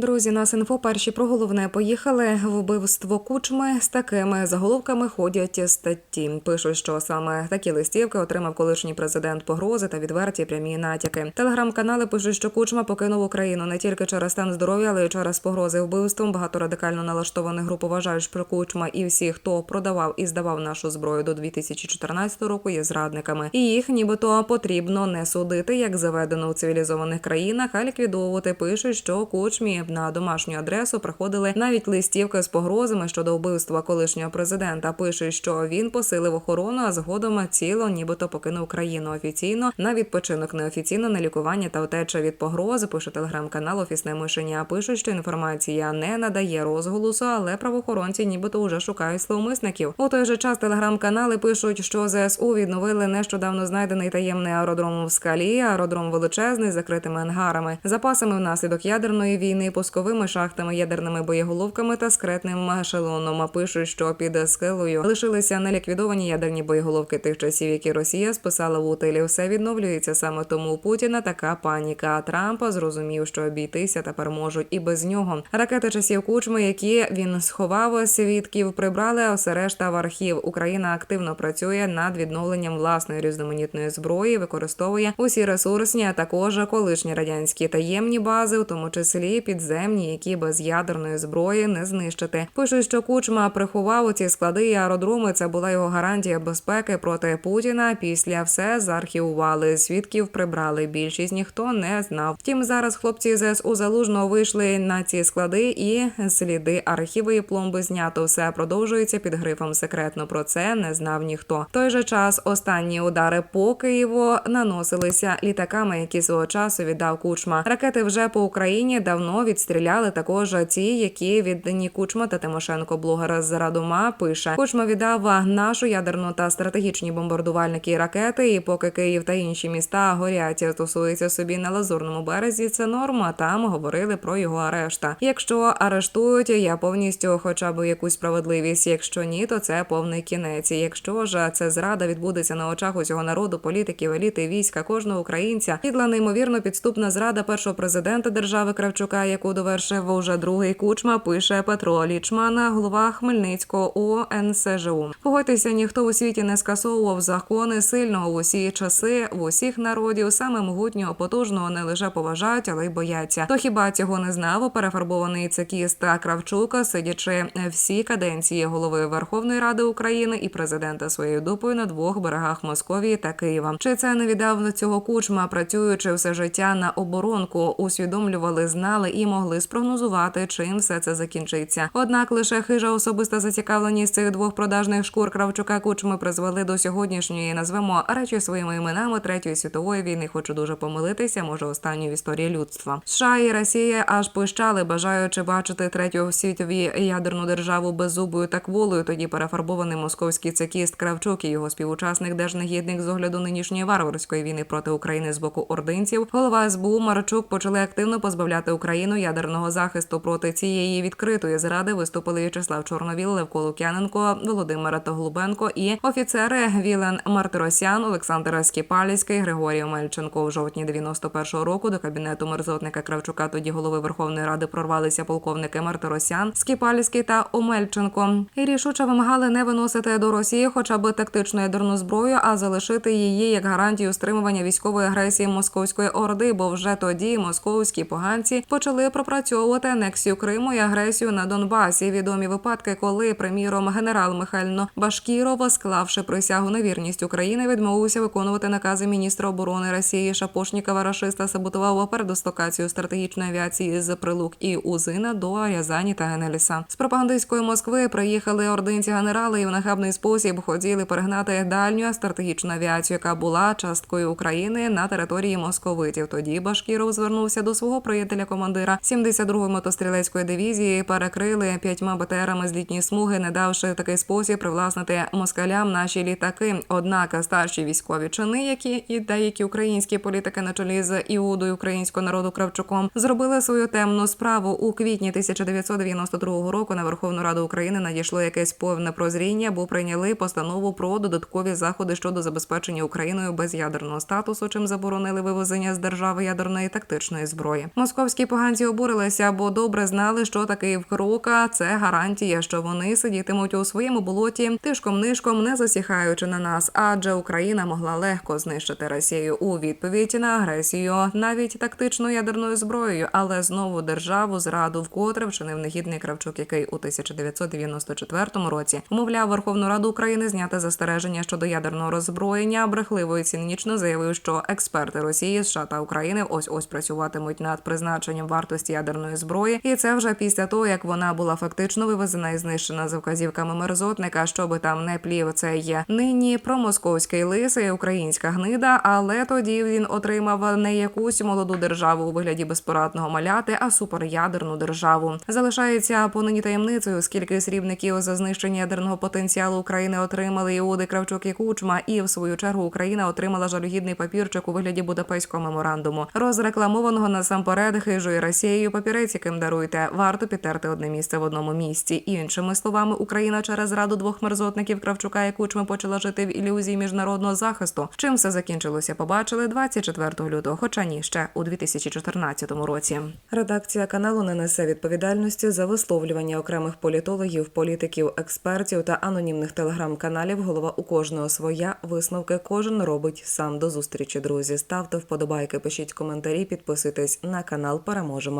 Друзі, нас інфо перші про головне поїхали. Вбивство кучми з такими заголовками ходять статті. Пишуть, що саме такі листівки отримав колишній президент погрози та відверті прямі натяки. Телеграм-канали пишуть, що кучма покинув Україну не тільки через стан здоров'я, але й через погрози вбивством. Багато радикально налаштованих груп вважають, що кучма і всі, хто продавав і здавав нашу зброю до 2014 року, є зрадниками. І їх нібито потрібно не судити, як заведено у цивілізованих країнах, а ліквідовувати. Пишуть, що кучмі на домашню адресу приходили навіть листівки з погрозами щодо вбивства колишнього президента. Пишуть, що він посилив охорону, а згодом ціло, нібито покинув країну офіційно на відпочинок, неофіційно на лікування та втеча від погрози. Пише телеграм-канал Офісне мишення. Пишуть, що інформація не надає розголосу, але правоохоронці нібито вже шукають зловмисників. У той же час телеграм-канали пишуть, що ЗСУ відновили нещодавно знайдений таємний аеродром в скалі. Аеродром величезний з закритими ангарами, запасами внаслідок ядерної війни, пусковими шахтами, ядерними боєголовками та скретним ешелоном. Пишуть, що під скелею лишилися неліквідовані ядерні боєголовки тих часів, які Росія списала в утилі. Все відновлюється саме тому у Путіна така паніка. А Трампа зрозумів, що обійтися тепер можуть і без нього. Ракети часів кучми, які він сховав свідків, прибрали, а все решта в архів. Україна активно працює над відновленням власної різноманітної зброї, використовує усі ресурсні, а також колишні радянські таємні бази, в тому числі підземні, які без ядерної зброї не знищити. Пишуть, що кучма приховав ці склади і аеродроми. Це була його гарантія безпеки проти Путіна. Після все заархівували. Свідків прибрали. Більшість ніхто не знав. Втім, зараз хлопці ЗСУ залужно вийшли на ці склади і сліди архіви і пломби знято. Все продовжується під грифом секретно. Про це не знав ніхто. В той же час останні удари по Києву наносилися літаками, які свого часу віддав кучма. Ракети вже по Україні давно відстріляли також ті, які віддані Кучма та Тимошенко. Блогер з Радома пише: Кучма віддав нашу ядерну та стратегічні бомбардувальники і ракети. І поки Київ та інші міста горять, стосується собі на лазурному березі. Це норма. Там говорили про його арешта. Якщо арештують, я повністю, хоча б якусь справедливість. Якщо ні, то це повний кінець. Якщо ж це зрада відбудеться на очах усього народу, політиків, еліти, війська, кожного українця, підла неймовірно підступна зрада першого президента держави Кравчука, яку довершив уже другий кучма, пише Петро Лічмана, голова Хмельницького ОНСЖУ. Погодьтеся, ніхто у світі не скасовував закони сильного в усі часи, в усіх народів, саме могутнього, потужного не лише поважають, але й бояться. То хіба цього не знав перефарбований цекіст Кравчука, сидячи всі каденції голови Верховної Ради України і президента своєю дупою на двох берегах Московії та Києва? Чи це не віддав цього кучма, працюючи все життя на оборонку, усвідомлювали, знали і могли спрогнозувати, чим все це закінчиться. Однак лише хижа особиста зацікавленість цих двох продажних шкур Кравчука кучми призвели до сьогоднішньої, назвемо речі своїми іменами третьої світової війни. Хочу дуже помилитися, може останньої в історії людства. США і Росія аж пищали, бажаючи бачити третю в світовій ядерну державу беззубою та кволою. Тоді перефарбований московський цекіст Кравчук і його співучасник держнегідник з огляду нинішньої варварської війни проти України з боку ординців. Голова СБУ Марчук почали активно позбавляти Україну ядерного захисту проти цієї відкритої зради. Виступили В'ячеслав Чорновіл, Левко Лук'яненко, Володимир Тоглубенко і офіцери Вілен Мартиросян, Олександр Скіпальський, Григорій Мельченко. В жовтні 91-го року до кабінету мерзотника Кравчука, тоді голови Верховної Ради, прорвалися полковники Мартиросян, Скіпальський та Омельченко. І рішуче вимагали не виносити до Росії, хоча б тактичну ядерну зброю, а залишити її як гарантію стримування військової агресії московської орди. Бо вже тоді московські поганці почали пропрацьовувати анексію Криму і агресію на Донбасі. Відомі випадки, коли, приміром, генерал Михайло Башкіров, склавши присягу на вірність України, відмовився виконувати накази міністра оборони Росії Шапошнікова рашиста саботував передислокацію стратегічної авіації з прилук і Узина до Рязані та Генеліса. З пропагандистської Москви приїхали ординці генерали і в нахабний спосіб хотіли перегнати дальню стратегічну авіацію, яка була часткою України на території московитів. Тоді Башкіров звернувся до свого приятеля командира 72-ї мотострілецької дивізії. Перекрили п'ятьма БТРами з літньої смуги, не давши такий спосіб привласнити москалям наші літаки. Однак старші військові чини, які і деякі українські політики на чолі з іудою українського народу Кравчуком, зробили свою темну справу у квітні 1992 року. На Верховну Раду України надійшло якесь повне прозріння, бо прийняли постанову про додаткові заходи щодо забезпечення Україною без'ядерного статусу, чим заборонили вивезення з держави ядерної тактичної зброї. Московські поганці обурилися, бо добре знали, що таке вкрока. Це гарантія, що вони сидітимуть у своєму болоті тишком нишком, не засіхаючи на нас. Адже Україна могла легко знищити Росію у відповідь на агресію, навіть тактичною ядерною зброєю, але знову державу зраду вкотре вчинив негідний Кравчук, який у 1994 році умовляв Верховну Раду України зняти застереження щодо ядерного роззброєння. Брехливо і цинічно заявив, що експерти Росії, США та України ось ось працюватимуть над призначенням вартості ядерної зброї, і це вже після того, як вона була фактично вивезена і знищена за вказівками мерзотника, щоби там не плів цей нині промосковський лис і українська гнида. Але тоді він отримав не якусь молоду державу у вигляді безпорадного маляти, а суперядерну державу. Залишається понині таємницею, скільки срібників за знищення ядерного потенціалу України отримали Іуди Кравчук і Кучма, і в свою чергу Україна отримала жалюгідний папірчик у вигляді Будапештського меморандуму, розрекламованого насамперед хижою Росією. Папірець, яким даруйте, варто підтерти одне місце в одному місці. Іншими словами, Україна через раду двох мерзотників Кравчука і Кучми почала жити в ілюзії міжнародного захисту. Чим все закінчилося, побачили 24 лютого, хоча ні ще у 2014 році. Редакція каналу не несе відповідальності за висловлювання окремих політологів, політиків, експертів та анонімних телеграм-каналів. Голова у кожного своя висновки кожен робить сам до зустрічі. Друзі, ставте вподобайки, пишіть коментарі, підписуйтесь на канал.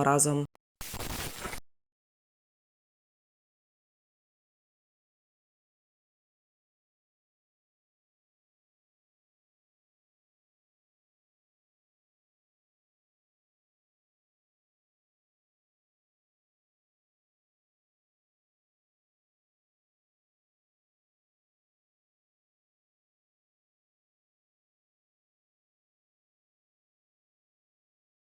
Разом.